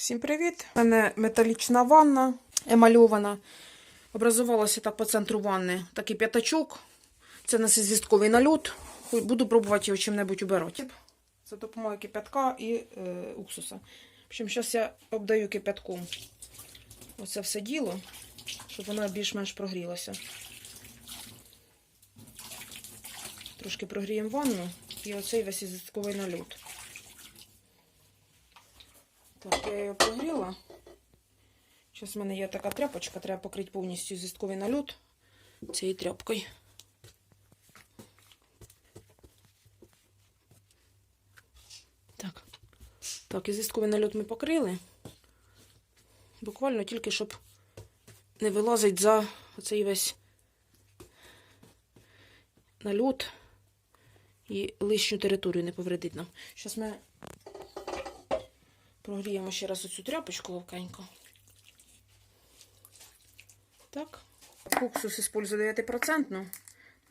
Всім привіт! У мене металічна ванна емальована. Образувалося так по центру ванни такий п'ятачок. Це у нас звістковий нальот. Буду пробувати його чим-небудь убирати. За допомогою кипятка і е, уксуса. В зараз я обдаю кипятком оце все діло, щоб воно більш-менш прогрілося. Трошки прогріємо ванну і оцей весь звістковий нальот. Так, я її прогріла. Зараз в мене є така тряпочка, треба покрити повністю звістковий нальот цією тряпкою. Так. Так, і звістковий нальот ми покрили. Буквально тільки, щоб не вилазить за оцей весь нальот і лишню територію не повредить нам. Зараз ми Прогріємо ще раз оцю тряпочку ловкенько. Так. Уксус использую 9%.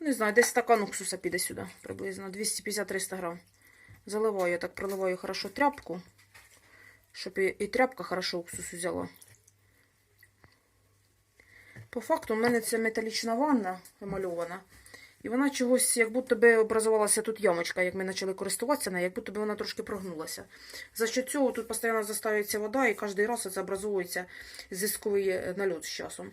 Не знаю, десь стакан уксуса піде сюди приблизно. 250-300 грам. Заливаю, так проливаю хорошо тряпку, щоб і, тряпка хорошо уксус взяла. По факту, у мене це металічна ванна емальована. І вона чогось, як будто би образувалася тут ямочка, як ми почали користуватися як будто би вона трошки прогнулася. За що цього тут постійно застаюється вода, і кожен раз це образовується зв'язковий е, нальот з часом.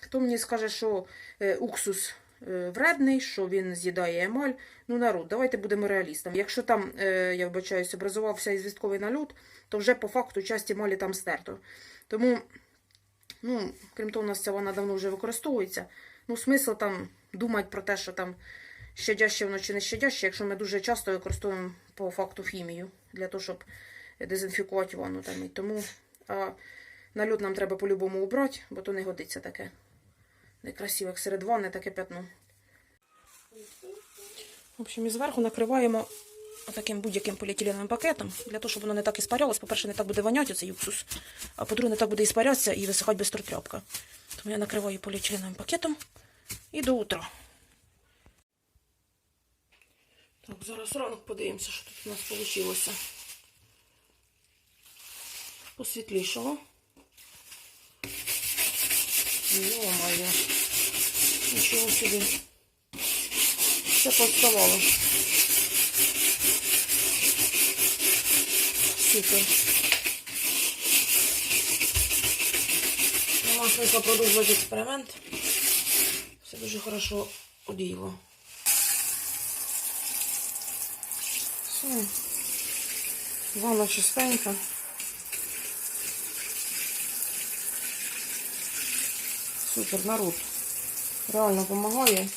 Хто мені скаже, що е, уксус е, вредний, що він з'їдає емаль, ну народ, давайте будемо реалістами. Якщо там, я вибачаюсь, образувався зв'язковий нальот, то вже по факту часть емалі там стерто. Тому, ну, крім того, у нас ця вона давно вже використовується. Ну, смисл там думати про те, що там щадяще воно чи не щадяще, якщо ми дуже часто використовуємо по факту хімію для того, щоб дезінфікувати ванну там. І тому а, нальот нам треба по-любому убрати, бо то не годиться таке. Некрасиве, як серед ванни таке пятно. В общем, і зверху накриваємо таким будь-яким поліетиленовим пакетом, для того, щоб воно не так іспарялось. По-перше, не так буде воняти цей уксус, а по-друге, не так буде іспарятися і висихати без тряпка. Тому я накриваю поліетиленовим пакетом і до утра. Так, зараз ранок подивимося, що тут у нас вийшло. Посвітлішало. Йо-моє. Нічого собі. Все поставало. Супер. Смисла продовжувати експеримент. Все дуже хорошо одіяло. Все. Ванна чистенька. Супер, народ. Реально допомагає.